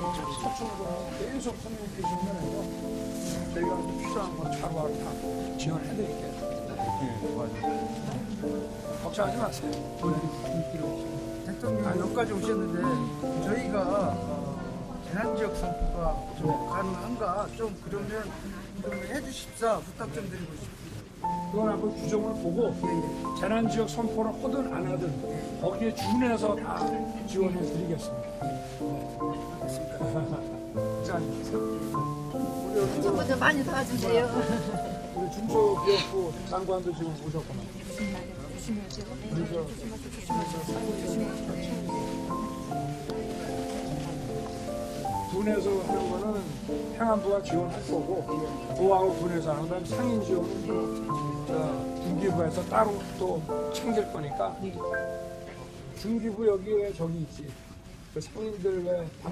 서초로 계속 커뮤니케이션 면에서 저희가 필요한 거 차로하러 다 지원해드릴게요. 네, 맞아요. 걱정하지 마세요. 대통령 여기까지 오셨는데 저희가 어, 재난 지역 선포가 좀 가능한가 좀 그러면 좀 해주십사 부탁 좀 드리고 싶습니다. 그건 한번 규정을 보고 예, 재난 지역 선포를 하든 안 하든 거기에 준해서 다 지원해 드리겠습니다. 저- 먼저 많이 도와주세요. 우리 중소기업부 장관도 지금 오셨구나. 군에서 하는 거는 행안부가 지원할 거고 도하고 군에서 하는 건 상인 지원은 중기부에서 따로 또 챙길 거니까 중기부 여기 왜 저기 있지 그 상인들 왜